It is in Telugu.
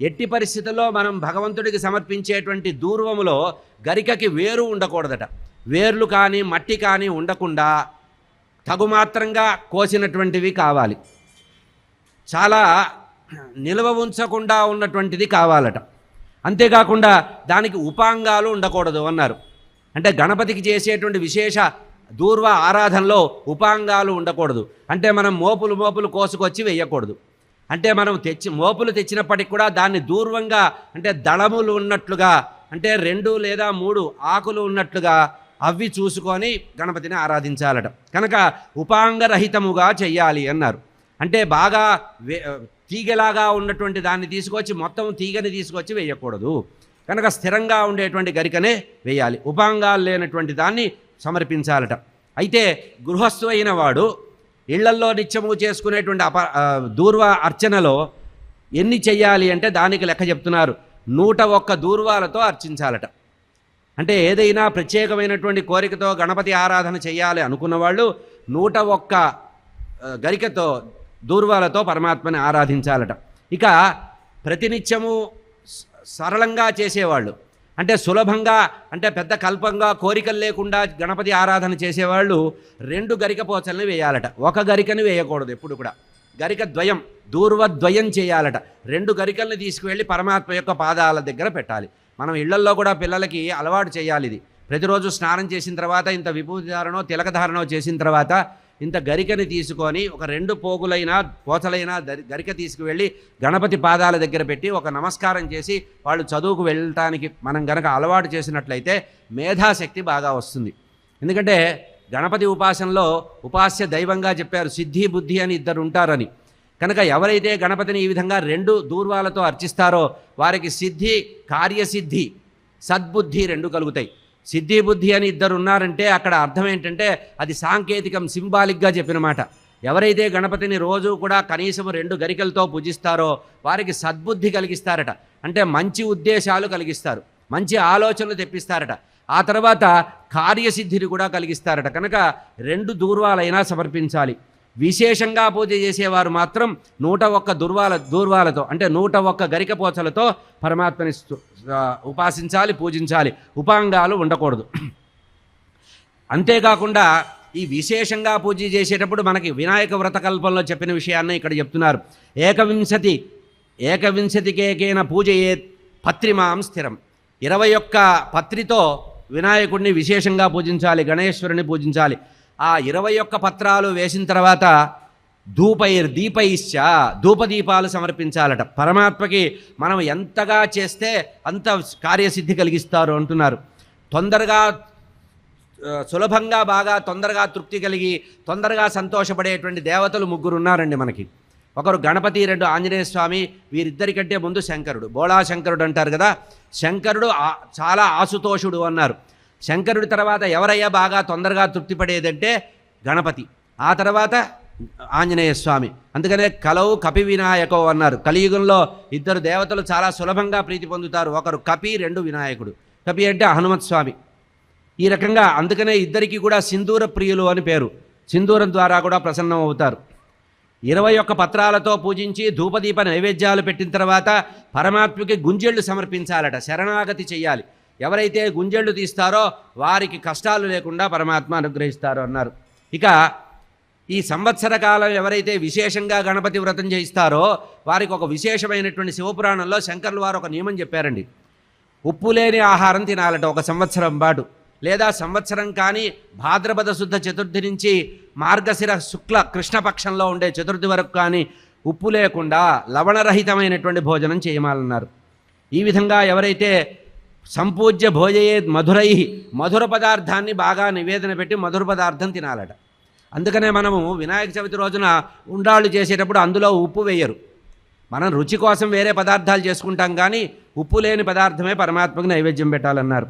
ఎట్టి పరిస్థితుల్లో మనం భగవంతుడికి సమర్పించేటువంటి దూర్వములో గరికకి వేరు ఉండకూడదట. వేర్లు కానీ మట్టి కానీ ఉండకుండా తగుమాత్రంగా కోసినటువంటివి కావాలి. చాలా నిల్వ ఉంచకుండా ఉన్నటువంటిది కావాలట. అంతేకాకుండా దానికి ఉపాంగాలు ఉండకూడదు అన్నారు. అంటే గణపతికి చేసేటువంటి విశేష దూర్వ ఆరాధనలో ఉపాంగాలు ఉండకూడదు. అంటే మనం మోపులు మోపులు కోసుకొచ్చి వేయకూడదు. అంటే మనం తెచ్చి మోపులు తెచ్చినప్పటికి కూడా దాన్ని దూర్వంగా అంటే దళములు ఉన్నట్లుగా అంటే రెండు లేదా మూడు ఆకులు ఉన్నట్లుగా అవి చూసుకొని గణపతిని ఆరాధించాలట. కనుక ఉపాంగరహితముగా చెయ్యాలి అన్నారు. అంటే బాగా వే- తీగలాగా ఉన్నటువంటి దాన్ని తీసుకొచ్చి మొత్తం తీగని తీసుకొచ్చి వేయకూడదు. కనుక స్థిరంగా ఉండేటువంటి గరికనే వేయాలి. ఉపాంగాలు లేనటువంటి దాన్ని సమర్పించాలట. అయితే గృహస్థు అయిన వాడు ఇళ్ళల్లో నిత్యము చేసుకునేటువంటి అప దూర్వ అర్చనలో ఎన్ని చెయ్యాలి అంటే దానికి లెక్క చెప్తున్నారు. నూట ఒక్క దూర్వాలతో అర్చించాలట. అంటే ఏదైనా ప్రత్యేకమైనటువంటి కోరికతో గణపతి ఆరాధన చేయాలి అనుకున్న వాళ్ళు నూట ఒక్క గరికతో దూర్వాలతో పరమాత్మని ఆరాధించాలట. ఇక ప్రతినిత్యము స- సరళంగా చేసేవాళ్ళు. అంటే సులభంగా అంటే పెద్ద కల్పంగా కోరికలు లేకుండా గణపతి ఆరాధన చేసేవాళ్ళు రెండు గరిక పోచల్ని వేయాలట. ఒక గరికని వేయకూడదు ఎప్పుడు కూడా. గరిక ద్వయం దూర్వద్వయం చేయాలట. రెండు గరికల్ని తీసుకువెళ్ళి పరమాత్మ యొక్క పాదాల దగ్గర పెట్టాలి. మనం ఇళ్ళల్లో కూడా పిల్లలకి అలవాటు చేయాలి ఇది ప్రతిరోజు స్నానం చేసిన తర్వాత ఇంత విభూతి ధారణో తిలక ధారణో చేసిన తర్వాత ఇంత గరికని తీసుకొని ఒక రెండు పోగులైనా పోతలైనా దరి- గరిక తీసుకువెళ్ళి గణపతి పాదాల దగ్గర పెట్టి ఒక నమస్కారం చేసి వాళ్ళు చదువుకు వెళ్ళటానికి మనం గనక అలవాటు చేసినట్లయితే మేధాశక్తి బాగా వస్తుంది. ఎందుకంటే గణపతి ఉపాసనలో ఉపాస్య దైవంగా చెప్పారు సిద్ధి బుద్ధి అని ఇద్దరు ఉంటారని. కనుక ఎవరైతే గణపతిని ఈ విధంగా రెండు దూర్వాలతో అర్చిస్తారో వారికి సిద్ధి కార్యసిద్ధి సద్బుద్ధి రెండు కలుగుతాయి. సిద్ధి బుద్ధి అని ఇద్దరు ఉన్నారంటే అక్కడ అర్థం ఏంటంటే అది సాంకేతికం సింబాలిక్గా చెప్పిన మాట. ఎవరైతే గణపతిని రోజు కూడా కనీసం రెండు గరికలతో పూజిస్తారో వారికి సద్బుద్ధి కలిగిస్తారట. అంటే మంచి ఉద్దేశాలు కలిగిస్తారు. మంచి ఆలోచనలు తెప్పిస్తారట. ఆ తర్వాత కార్యసిద్ధిని కూడా కలిగిస్తారట. కనుక రెండు దూర్వాలైనా సమర్పించాలి. విశేషంగా పూజ చేసేవారు మాత్రం నూట ఒక్క దుర్వాల దూర్వాలతో అంటే నూట ఒక్క గరికపోచలతో పరమాత్మని ఉపాసించాలి పూజించాలి. ఉపాంగాలు ఉండకూడదు. అంతేకాకుండా ఈ విశేషంగా పూజ చేసేటప్పుడు మనకి వినాయక వ్రతకల్పంలో చెప్పిన విషయాన్ని ఇక్కడ చెప్తున్నారు. ఏకవింశతి ఏకవింశతికేకేన పూజయే పత్రిమాం స్థిరం. ఇరవై ఒక్క పత్రితో వినాయకుడిని విశేషంగా పూజించాలి గణేశ్వరుని పూజించాలి. ఆ ఇరవై ఒక్క పత్రాలు వేసిన తర్వాత ధూపైర్ దీపైశ్చ ధూపదీపాలు సమర్పించాలట. పరమాత్మకి మనం ఎంతగా చేస్తే అంత కార్యసిద్ధి కలిగిస్తారు అంటున్నారు. తొందరగా సులభంగా బాగా తొందరగా తృప్తి కలిగి తొందరగా సంతోషపడేటువంటి దేవతలు ముగ్గురు ఉన్నారండి మనకి. ఒకరు గణపతి రెండు ఆంజనేయ స్వామి వీరిద్దరికంటే ముందు శంకరుడు. బోళా శంకరుడు అంటారు కదా శంకరుడు చాలా ఆసుతోషుడు అన్నారు. శంకరుడి తర్వాత ఎవరయ్యా బాగా తొందరగా తృప్తి పడేదంటే గణపతి. ఆ తర్వాత ఆంజనేయ స్వామి. అందుకనే కలవు కపి వినాయకో అన్నారు. కలియుగంలో ఇద్దరు దేవతలు చాలా సులభంగా ప్రీతి పొందుతారు. ఒకరు కపి రెండు వినాయకుడు. కపి అంటే హనుమత్ స్వామి. ఈ రకంగా అందుకనే ఇద్దరికి కూడా సింధూర ప్రియులు అని పేరు. సింధూరం ద్వారా కూడా ప్రసన్నం అవుతారు ఇరవై ఒక్క పత్రాలతో పూజించి ధూపదీప నైవేద్యాలు పెట్టిన తర్వాత పరమాత్మకి గుంజెళ్ళు సమర్పించాలట. శరణాగతి చేయాలి ఎవరైతే గుంజెళ్ళు తీస్తారో వారికి కష్టాలు లేకుండా పరమాత్మ అనుగ్రహిస్తారో అన్నారు. ఇక ఈ సంవత్సర కాలం ఎవరైతే విశేషంగా గణపతి వ్రతం చేయిస్తారో వారికి ఒక విశేషమైనటువంటి శివపురాణంలో శంకర్లు వారు ఒక నియమం చెప్పారండి. ఉప్పు లేని ఆహారం తినాలట ఒక సంవత్సరం పాటు. లేదా సంవత్సరం కానీ భాద్రపద శుద్ధ చతుర్థి నుంచి మార్గశిర శుక్ల కృష్ణపక్షంలో ఉండే చతుర్థి వరకు కానీ ఉప్పు లేకుండా లవణరహితమైనటువంటి భోజనం చేయమాలన్నారు ఈ విధంగా ఎవరైతే సంపూజ్య భోజయే మధురై మధుర పదార్థాన్ని బాగా నివేదన పెట్టి మధుర పదార్థం తినాలట. అందుకనే మనము వినాయక చవితి రోజున ఉండాళ్ళు చేసేటప్పుడు అందులో ఉప్పు వేయరు. మనం రుచి కోసం వేరే పదార్థాలు చేసుకుంటాం కానీ ఉప్పు లేని పదార్థమే పరమాత్మకు నైవేద్యం పెట్టాలన్నారు.